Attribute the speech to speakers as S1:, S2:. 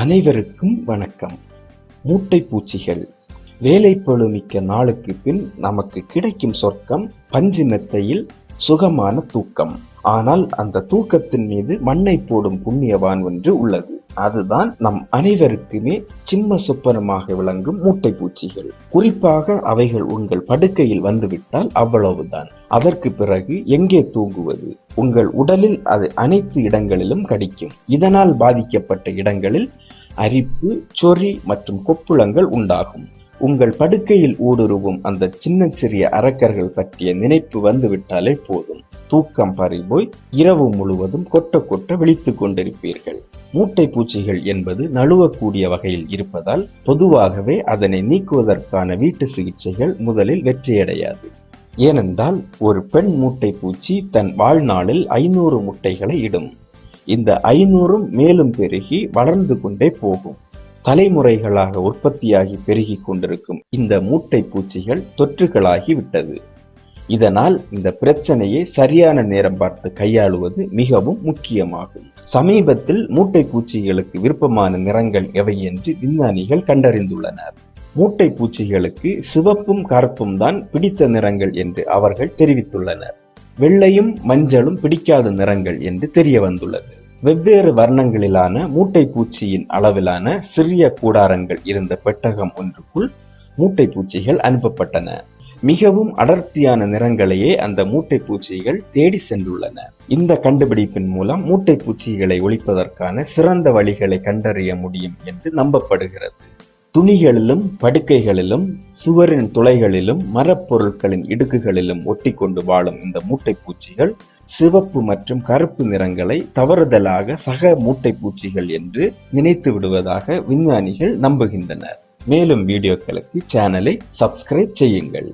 S1: அனைவருக்கும் வணக்கம். மூட்டை பூச்சிகள். வேலைப்பளுமிக்க நாளுக்கு பின் நமக்கு கிடைக்கும் சொர்க்கம் பஞ்சு மெத்தையில் சுகமான தூக்கம். ஆனால் அந்த தூக்கத்தின் மீது மண்ணை போடும் புண்ணியவான் ஒன்று உள்ளது. அதுதான் நம் அனைவருக்குமே சிம்ம சொப்பனமாக விளங்கும் மூட்டை பூச்சிகள். குறிப்பாக அவைகள் உங்கள் படுக்கையில் வந்துவிட்டால் அவ்வளவுதான். அதற்கு பிறகு எங்கே தூங்குவது? உங்கள் உடலில் அது அனைத்து இடங்களிலும் கடிக்கும். இதனால் பாதிக்கப்பட்ட இடங்களில் அரிப்பு சொறி மற்றும் கொப்புளங்கள் உண்டாகும். உங்கள் படுக்கையில் ஊடுருவும் அந்த சின்ன சிறிய அரக்கர்கள் பற்றிய நினைப்பு வந்துவிட்டாலே போதும். தூக்கம் பறிபோய் இரவு முழுவதும் கொட்ட கொட்ட விழித்துக் கொண்டிருப்பீர்கள். மூட்டை பூச்சிகள் என்பது நழுவக்கூடிய வகையில் இருப்பதால் பொதுவாகவே அதனை நீக்குவதற்கான வீட்டு சிகிச்சைகள் முதலில் வெற்றியடையாது. ஏனென்றால் ஒரு பெண் மூட்டை பூச்சி தன் வாழ்நாளில் ஐநூறு முட்டைகளை இடும். இந்த ஐநூறும் மேலும் பெருகி வளர்ந்து கொண்டே போகும். தலைமுறைகளாக உற்பத்தியாகி பெருகி கொண்டிருக்கும் இந்த மூட்டை பூச்சிகள் தொற்றுகளாகி விட்டது. இதனால் இந்த பிரச்சனையை சரியான நேரம் பார்த்து கையாளுவது மிகவும் முக்கியமாகும். சமீபத்தில் மூட்டை பூச்சிகளுக்கு விருப்பமான நிறங்கள் எவை என்று விஞ்ஞானிகள் கண்டறிந்துள்ளனர். மூட்டை பூச்சிகளுக்கு சிவப்பும் கருப்பும் தான் பிடித்த நிறங்கள் என்று அவர்கள் தெரிவித்துள்ளனர். வெள்ளையும் மஞ்சளும் பிடிக்காத நிறங்கள் என்று தெரிய வந்துள்ளது. வெவ்வேறு வர்ணங்களிலான மூட்டை பூச்சியின் அளவிலான சிறிய கூடாரங்கள் இருந்த பெட்டகம் ஒன்றுக்குள் மூட்டை பூச்சிகள் அனுப்பப்பட்டன. மிகவும் அடர்த்தியான நிறங்களையே அந்த மூட்டை பூச்சிகள் தேடி சென்றுள்ளன. இந்த கண்டுபிடிப்பின் மூலம் மூட்டை பூச்சிகளை ஒழிப்பதற்கான சிறந்த வழிகளை கண்டறிய முடியும் என்று நம்பப்படுகிறது. துணிகளிலும் படுக்கைகளிலும் சுவரின் துளைகளிலும் மரப்பொருட்களின் இடுக்குகளிலும் ஒட்டி கொண்டு வாழும் இந்த மூட்டைப்பூச்சிகள் சிவப்பு மற்றும் கருப்பு நிறங்களை தவறுதலாக சக மூட்டை பூச்சிகள் என்று நினைத்து விடுவதாக விஞ்ஞானிகள் நம்புகின்றனர். மேலும் வீடியோக்களுக்கு சேனலை சப்ஸ்கிரைப் செய்யுங்கள்.